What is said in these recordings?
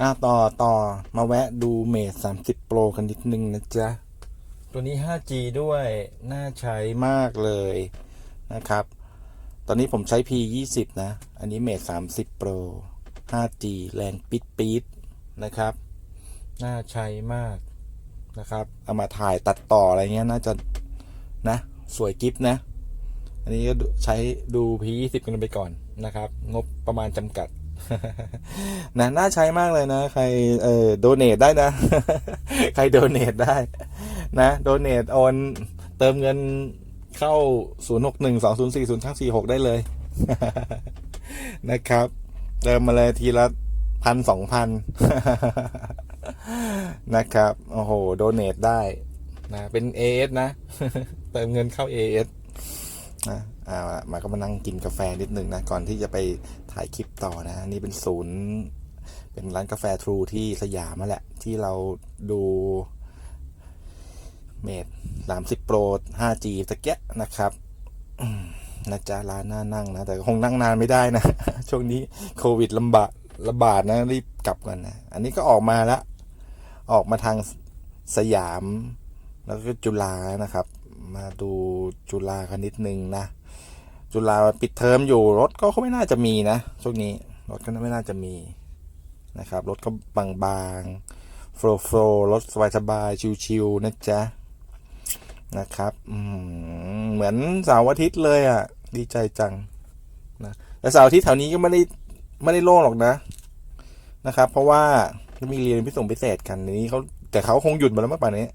อะต่อต่อมาแวะดูเมท30 Pro กันนิดนึงนะจ๊ะ ตัวนี้ 5G ด้วย น่าใช้มากเลยนะครับ ตอนนี้ผมใช้ P20 นะ อันนี้เมท30 Pro 5G แรงปิดปิดนะครับ น่าใช้มากนะครับ เอามาถ่ายตัดต่ออะไรเงี้ยน่าจะนะ สวยกิฟนะ อันนี้ก็ใช้ดู P20 กันไปก่อนนะครับ งบประมาณจำกัด นะน่าใช้มากเลยนะ ใครเออโดเนทได้นะ ใครโดเนทได้ นะโดเนทโอนเติมเงินเข้า 0 6 1 2 0 4 0 5 4 6 ได้เลย นะครับ เติมมาเลยทีละพันสองพันนะครับ โอ้โห โดเนทได้นะ เป็น AS นะ เติมเงินเข้า AS นะอ่ามาก็มานั่งกินกาแฟนิดนึงนะก่อนที่จะไปถ่ายคลิปต่อนะนี่เป็นศูนย์ เป็นร้านกาแฟทรูที่สยามนั่นแหละ ที่เราดูเมดสามสิบโปร 5G ตะเกียะนะครับนะจ๊ะร้านน่านั่งนะ แต่คงนั่งนานไม่ได้นะ ช่วงนี้โควิดลำบากระบาดนะ รีบกลับกันนะ อันนี้ก็ออกมาแล้วออกมาทางสยาม แล้วก็จุฬานะครับ มาดูจุฬากันนิดนึงนะ จุฬาปิดเทอมอยู่รถก็ไม่น่าจะมีนะช่วงนี้รถก็ไม่น่าจะมีนะครับรถก็บางๆโฟล์โฟล์รถสบายๆชิวๆนะจ๊ะนะครับเหมือนเสาร์อาทิตย์เลยอะ ดีใจจังนะแต่เสาร์อาทิตย์แถวนี้ก็ไม่ได้ไม่ได้โล่งหรอกนะนะครับ เพราะว่ามีเรียนพิเศษพิเศษกันนี้เขาแต่เขาคงหยุดมาแล้วเมื่อป่านนี้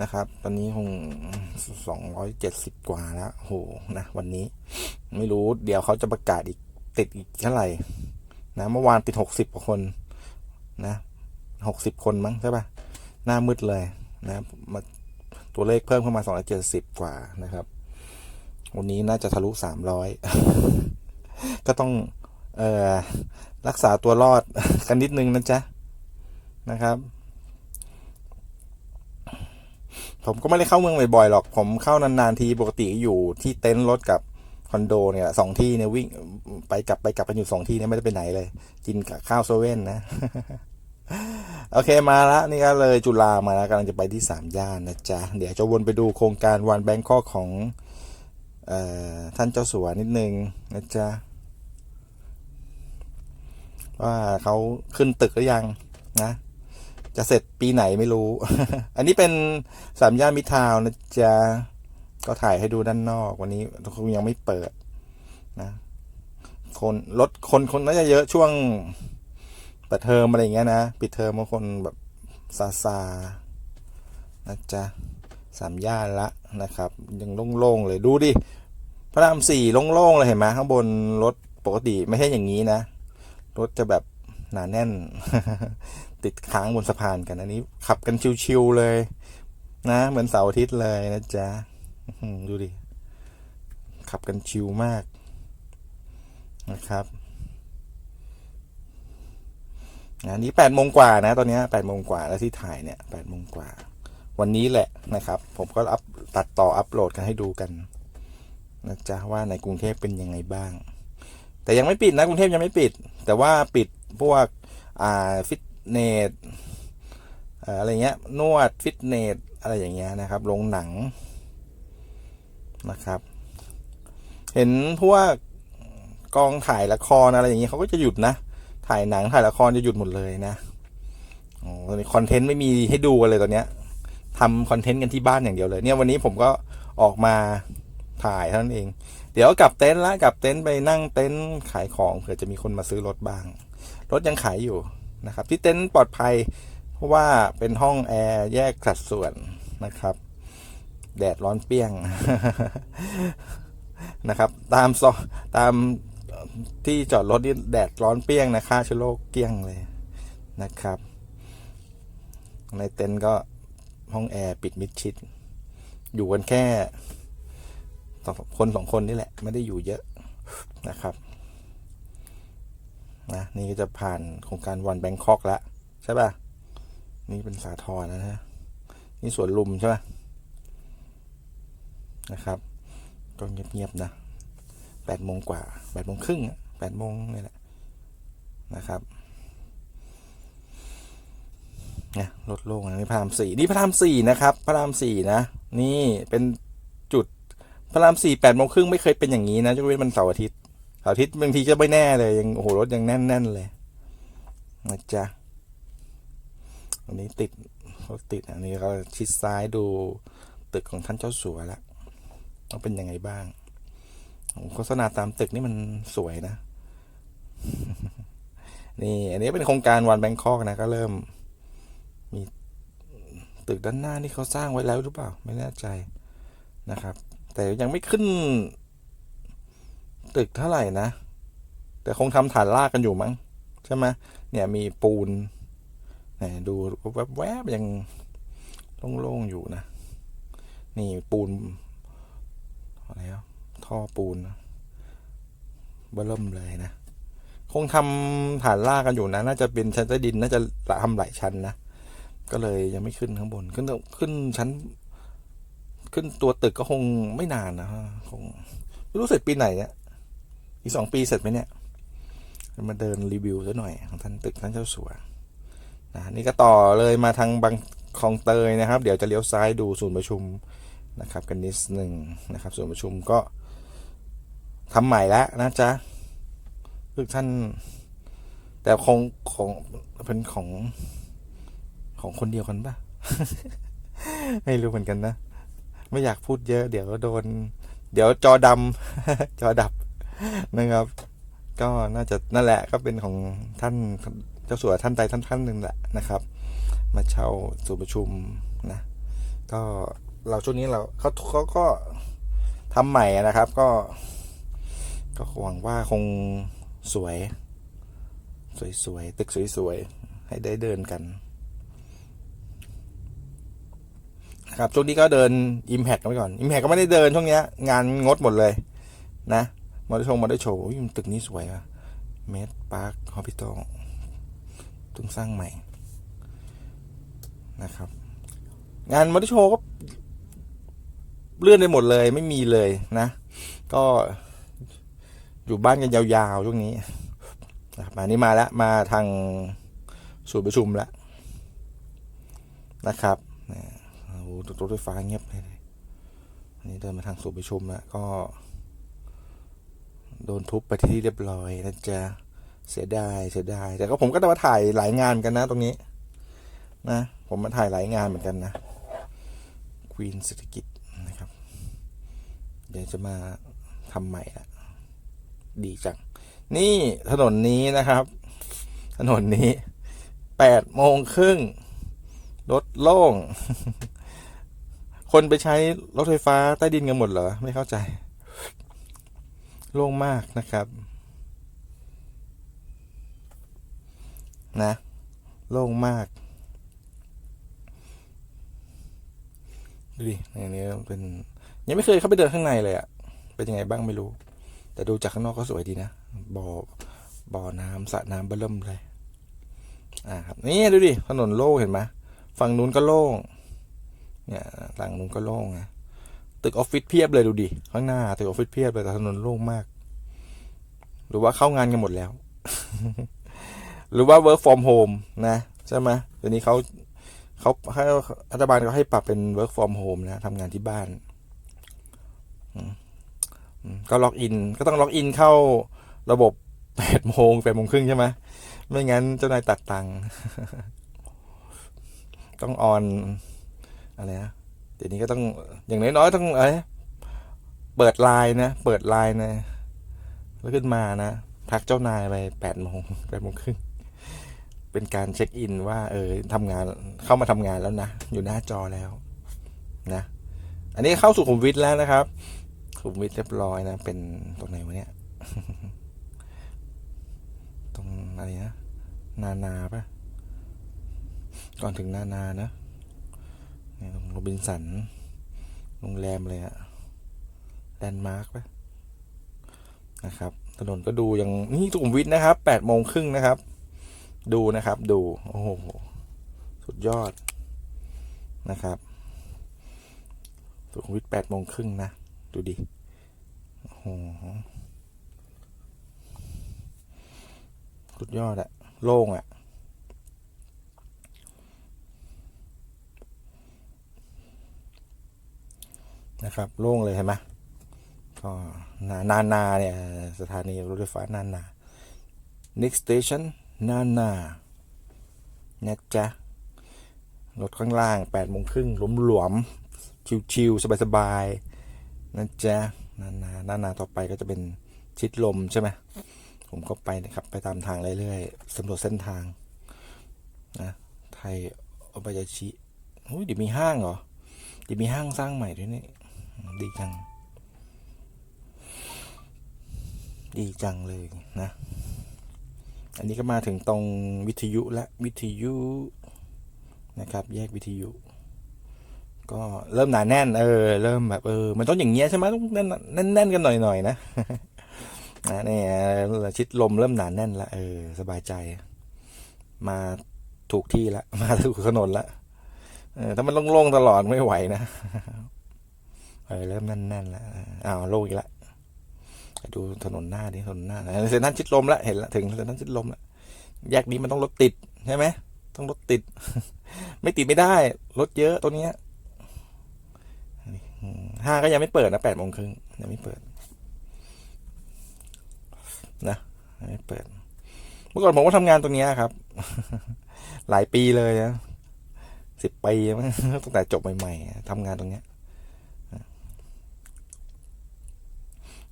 นะครับ ตอนนี้คงสองร้อยเจ็ดสิบกว่าแล้วโหนะวันนี้ ไม่รู้เดี๋ยวเขาจะประกาศอีกติดอีกเท่าไหร่นะเมื่อวานติดหกสิบกว่าคนนะหกสิบคนมั้งใช่ปะหน้ามืดเลยนะมาตัวเลขเพิ่มเข้ามาสองร้อยเจ็ดสิบกว่านะครับ วันนี้น่าจะทะลุสามร้อยก็ต้องเอ่อรักษาตัวรอดกันนิดนึงนะจ๊ะนะครับ ผมก็ไม่ได้เข้าเมืองบ่อยๆหรอก ผมเข้านานๆทีปกติอยู่ที่เต็นท์รถกับคอนโดเนี่ยสองที่เนี่ยวิ่งไปกลับไปกลับกันอยู่สองที่เนี่ยไม่ได้ไปไหนเลย กินกับข้าวโซเว่นนะ โอเคมาละนี่ก็เลยจุฬามาแล้วกำลังจะไปที่สามย่านนะจ๊ะ เดี๋ยวจะวนไปดูโครงการวันแบงคอกของออท่านเจ้าสัวนิดนึงนะจ๊ะ ว่าเขาขึ้นตึกหรือยังนะ จะเสร็จปีไหนไม่รู้ อันนี้เป็นสามย่านมิทาวน์นะจ๊ะก็ถ่ายให้ดูด้านนอก วันนี้คงยังไม่เปิดนะ คนรถคนคนน่าจะเยอะช่วงเปิดเทอมอะไรอย่างเงี้ยนะ ปิดเทอมบางคนแบบซาซานะจ๊ะสามย่านละนะครับ ยังโล่งๆเลยดูดิพระรามสี่โล่งๆเลยเห็นไหมข้างบนรถปกติไม่ใช่อย่างนี้นะ รถจะแบบหนาแน่น ติดค้างบนสะพานกันอันนี้ ขับกันชิวๆเลย นะ เหมือนเสาร์อาทิตย์เลยนะจ๊ะดูดิ ขับกันชิวมากนะครับอันนี้แปดโมงกว่านะ ตอนนี้แปดโมงกว่าแล้วที่ถ่ายเนี่ยแปดโมงกว่า วันนี้แหละนะครับ ผมก็อัพตัดต่ออัพโหลดกันให้ดูกันนะจ๊ะว่าในกรุงเทพเป็นยังไงบ้าง แต่ยังไม่ปิดนะกรุงเทพยังไม่ปิด แต่ว่าปิดพวกอ่าฟิต เนสอะไรเงี้ยนวดฟิตเนสอะไรอย่างเงี้ยนะครับโรงหนังนะครับ เห็นพวกกองถ่ายละครอะไรอย่างเงี้ยเขาก็จะหยุดนะ ถ่ายหนังถ่ายละครจะหยุดหมดเลยนะโอ้ตอนนี้คอนเทนต์ไม่มีให้ดูกันเลยตอนเนี้ยทำคอนเทนต์กันที่บ้านอย่างเดียวเลย เนี่ยวันนี้ผมก็ออกมาถ่ายเท่านั้นเอง เดี๋ยวกลับเต็นท์ละกลับเต็นท์ไปนั่งเต็นท์ขายของเผื่อจะมีคนมาซื้อรถบ้าง รถยังขายอยู่ นะครับ ที่เต็นท์ปลอดภัย เพราะว่าเป็นห้องแอร์แยกสัดส่วนนะครับ แดดร้อนเปี้ยงนะครับ ตามซอตามที่จอดรถนี่แดดร้อนเปี้ยงนะฆ่าเชื้อโรคเกี้ยงเลยนะครับ ในเต็นท์ก็ห้องแอร์ปิดมิดชิด อยู่กันแค่สองคนสองคนนี่แหละ ไม่ได้อยู่เยอะนะครับ นะนี่ก็จะผ่านโครงการวันแบงคอกแล้วใช่ป่ะ นี่เป็นสาทรนะฮะนี่สวนลุมใช่ป่ะนะครับ ก็เงียบๆนะแปดโมงกว่าแปดโมงครึ่งแปดโมงนี่แหละนะครับเนี่ยรถโล่งนะนี่พระรามสี่นี่พระรามสี่นะครับพระรามสี่นะ นี่เป็นจุดพระรามสี่แปดโมงครึ่งไม่เคยเป็นอย่างนี้นะยกเว้นมันเสาร์อาทิตย์ สาร์อาทิตย์บางทีจะไม่แน่เลยยังโอ้โหรถยังแน่นๆเลยนะจ๊ะอันนี้ติดรถติดอันนี้ก็ชิดซ้ายดูตึกของท่านเจ้าสัวแล้วว่าเป็นยังไงบ้างโฆษณาตามตึกนี่มันสวยนะ นี่ อันนี้เป็นโครงการวันแบงคอกนะก็เริ่ม มีตึกด้านหน้านี่เขาสร้างไว้แล้วหรือเปล่า ไม่แน่ใจนะครับ แต่ยังไม่ขึ้น ตึกเท่าไหร่นะ แต่คงทำฐานรากกันอยู่มั้งใช่ไหมเนี่ยมีปูนนี่ดูแวบๆยังโล่งๆอยู่นะ นี่ปูนอะไรอะท่อปูนเบิ่มเลยนะ คงทำฐานรากกันอยู่นะ น่าจะเป็นชั้นใต้ดิน น่าจะทำหลายชั้นนะ ก็เลยยังไม่ขึ้นข้างบน ขึ้นขึ้นชั้น ขึ้นตัวตึกก็คงไม่นานนะฮะคงไม่รู้สร็จปีไหนเนี่ย อีกสองปีเสร็จไหมเนี่ยมาเดินรีวิวซะหน่อยของท่านตึกท่านเจ้าสัวนะนี่ก็ต่อเลยมาทางบางคลองเตยนะครับ เดี๋ยวจะเลี้ยวซ้ายดูศูนย์ประชุมนะครับกันนิดหนึ่งนะครับศูนย์ประชุมก็ทำใหม่แล้วนะจ๊ะคือท่าน แต่ของของเป็นของของคนเดียวกันปะไม่รู้เหมือนกันนะ ไม่อยากพูดเยอะ เดี๋ยวโดน เดี๋ยวจอดำจอดับ นะครับ ก็น่าจะนั่นแหละก็เป็นของท่านเจ้าสัวท่านใดท่านท่านหนึ่งแหละนะครับ มาเช่าสู่ประชุมนะ ก็เราช่วงนี้เราเขาเขาก็ทำใหม่นะครับ ก็ ก็หวังว่าคงสวย สวยๆตึกสวยๆให้ได้เดินกันนะครับช่วงนี้ก็เดิน Impact กันไปก่อน Impact ก็ไม่ได้เดินช่วงนี้งานงดหมดเลยนะ มอเตอร์โชว์มอเตอร์โชว์ตึกนี้สวยอะเมดพาร์คฮอปิตอลเพิ่งสร้างใหม่นะครับ งานมอเตอร์โชว์ก็เลื่อนไปหมดเลยไม่มีเลยนะ ก็อยู่บ้านกันยาวๆช่วงนี้นะครับอันนี้มาแล้วมาทางศูนย์ประชุมแล้วนะครับโอ้โหรถไฟฟ้าเงียบเลยนนี้เดินมาทางศูนย์ประชุมแล้วก็ โดนทุบไปที่เรียบร้อยนะจ๊ะเสียดายเสียดายแต่ก็ผมก็ต้มาถ่ายหลายงานเหมือนกันนะตรงนี้ นะ ผมมาถ่ายหลายงานเหมือนกันนะควีนเศรษฐกิจนะครับ เดี๋ยวจะมาทำใหม่ละดีจัง นี่ถนนนี้นะครับ ถนนนี้แปดโมงครึ่งรถโล่ง คนไปใช้รถไฟฟ้าใต้ดินกันหมดเหรอ ไม่เข้าใจ โล่งมากนะครับ นะ โล่งมากดูดิในนี้เป็น ยังไม่เคยเข้าไปเดินข้างในเลยอะเป็นยังไงบ้างไม่รู้ แต่ดูจากข้างนอกก็สวยดีนะบ่อบ่อน้ำสระน้ำเบิ่มเลย อ่าครับนี่ดูดิถนนโล่งเห็นไหมฝั่งนู้นก็โล่งเนี่ยฝั่งนู้นก็โล่งนะ ตึกออฟฟิศเพียบเลยดูดิข้างหน้าตึกออฟฟิศเพียบเลยแต่ถนนโล่งมาก หรือว่าเข้างานกันหมดแล้ว หรือว่า work from home นะใช่ไหมเดี๋ยวนี้เขาเขาให้รัฐบาลเขาให้ปรับเป็น work from home นะทำงานที่บ้านก็ล็อกอิน ก็ต้องล็อกอินเข้าระบบแปดโมงแปดโมงครึ่งใช่ไหมไม่งั้นเจ้านายตัดตังค์ต้องออนอะไรนะ ดี๋ยวนี้ก็ต้องอย่างน้อยๆต้องเอะไรเปิดไลน์นะ เปิดไลน์นะ แล้วขึ้นมานะ ทักเจ้านายไปแปดโมงแปดโมงครึ่งเป็นการเช็คอินว่า เออทำงานเข้ามาทำงานแล้วนะ อยู่หน้าจอแล้ว นะ อันนี้เข้าสู่ขุมวิทแล้วนะครับขุมวิทเรียบร้อยนะ เป็นตรงไหนวะเนี่ย ตรงอะไรนะ นานาปะก่อนถึงนานานะ เนี่ยตรงโรบินสัน โรงแรมเลยอะแลนด์มาร์กปะนะครับ ถนนก็ดูยังนี่สุขุมวิทนะครับแปดโมงครึ่งนะครับ ดูนะครับ ดู โอ้โห สุดยอดนะครับ สุขุมวิทแปดโมงครึ่งนะ ดูดิ โอ้โห สุดยอดอะโล่งอะ นะครับโล่งเลยเห็นไหมก็นานานาเนี่ยสถานีรถไฟฟ้านานา next station นานานะจ๊ะรถข้างล่าง8โมงครึ่งหลวมๆชิวๆสบายๆนะจ๊ะนานานานาต่อไปก็จะเป็นชิดลมใช่ไหมผมก็ไปนะครับ ไปตามทางเรื่อยๆสำรวจเส้นทางนะไทยอบายาชิอุ้ยเดี๋ยวมีห้างเหรอเดี๋ยวมีห้างสร้างใหม่ด้วยนี่ ดีจัง ดีจังเลยนะ อันนี้ก็มาถึงตรงวิทยุและวิทยุนะครับ แยกวิทยุ ก็เริ่มหนาแน่น เออ เริ่มแบบเออ มันต้องอย่างเงี้ยใช่ไหมต้องแน่นแน่นนนกันหน่อยๆนะนะนี่ชิดลมเริ่มหนาแน่นละเออ สบายใจ มาถูกที่ละ มาถูกถนนละเออถ้ามันโล่งๆตลอดไม่ไหวนะ เริ่มแน่นๆละอ้าวโล่งอีกละดูถนนหน้าดิถนนหน้าเซนทรันชิดลมละเห็นละถึงเซนทรันชิดลมละแยกนี้มันต้องรถติดใช่ไหมต้องรถติด ไม่ติดไม่ได้รถเยอะตัวเนี้ยห้างก็ยังไม่เปิดนะแปดโมงครึ่งยังไม่เปิด นะไม่เปิด เมื่อก่อนผมก็ทำงานตรงนี้ครับ หลายปีเลยนะสิบปีมั้งตั้งแต่จบใหม่ๆทำงานตรงเนี้ย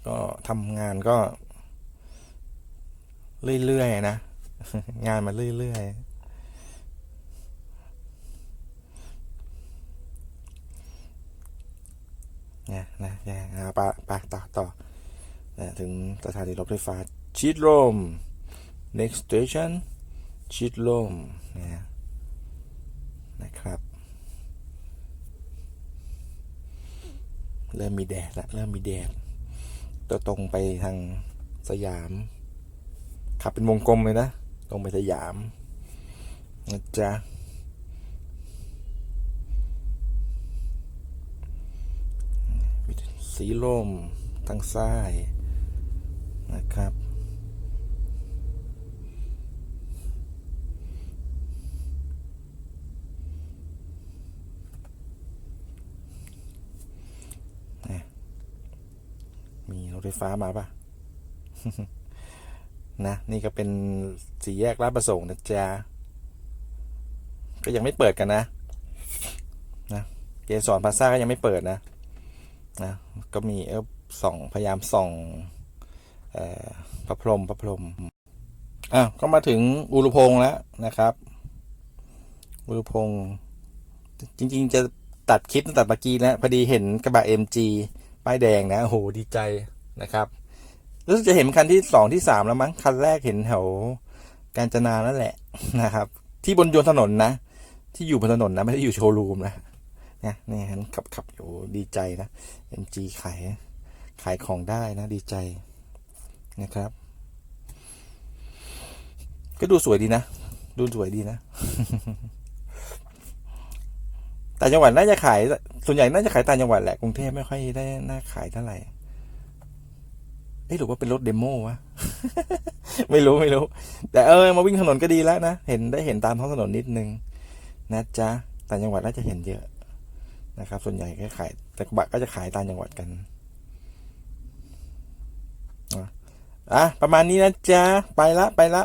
ก็ทำงานก็ เรื่อยๆนะ งานมาเรื่อยๆนะนะนะอ่าไปไปต่อต่อนะถึงสถานีรถไฟฟ้าชิดลม next station ชิดลมนะนะครับ เริ่มมีแดดละเริ่มมีแดด ตัวตรงไปทางสยาม ขับเป็นวงกลมเลยนะ ตรงไปสยามนะจ๊ะสีลมทางซ้ายนะครับ มีรถไฟฟ้ามาปะนะนี่ก็เป็นสี่แยกลาดประสงค์นะจ๊ะก็ยังไม่เปิดกันนะ นะเกสรพาซ่าก็ยังไม่เปิดนะ นะ ก็มีเอฟส่องพยายามส่องออพระพรหมพระพรหมอะก็มาถึงอุรุพงแล้วนะครับ อุรุพงจริง ๆ จะตัดคลิปตั้งแต่เมื่อกี้แล้วพอดีเห็นกระบะ MG ป้ายแดงนะโอ้โหดีใจ นะครับรู้สึกจะเห็นคันที่สองที่สามแล้วมั้งคันแรกเห็นแถวกาญจนานั่นแหละนะครับ ที่บนยนถนนนะ ที่อยู่บนถนนนะไม่ได้อยู่โชว์รูมนะเนี่ยนี่เห็นขับขับอยู่ดีใจนะ MG ขายขายของได้นะ ดีใจนะครับ ก็ดูสวยดีนะ ดูสวยดีนะ แต่จังหวัดน่าจะขาย ส่วนใหญ่น่าจะขายต่างจังหวัดแหละ กรุงเทพไม่ค่อยได้น่าขายเท่าไหร่ เอ๊ะหรือว่าเป็นรถเดโมวะ ไม่รู้ไม่รู้ แต่เออมาวิ่งถนนก็ดีแล้วนะ เห็นได้เห็นตามท้องถนนนิดนึง นะจ๊ะต่างจังหวัดน่าจะเห็นเยอะนะครับ ส่วนใหญ่ก็ขายแต่กระบะก็จะขายตามจังหวัดกันอะอะประมาณนี้นะจ๊ะ ไปละไปละ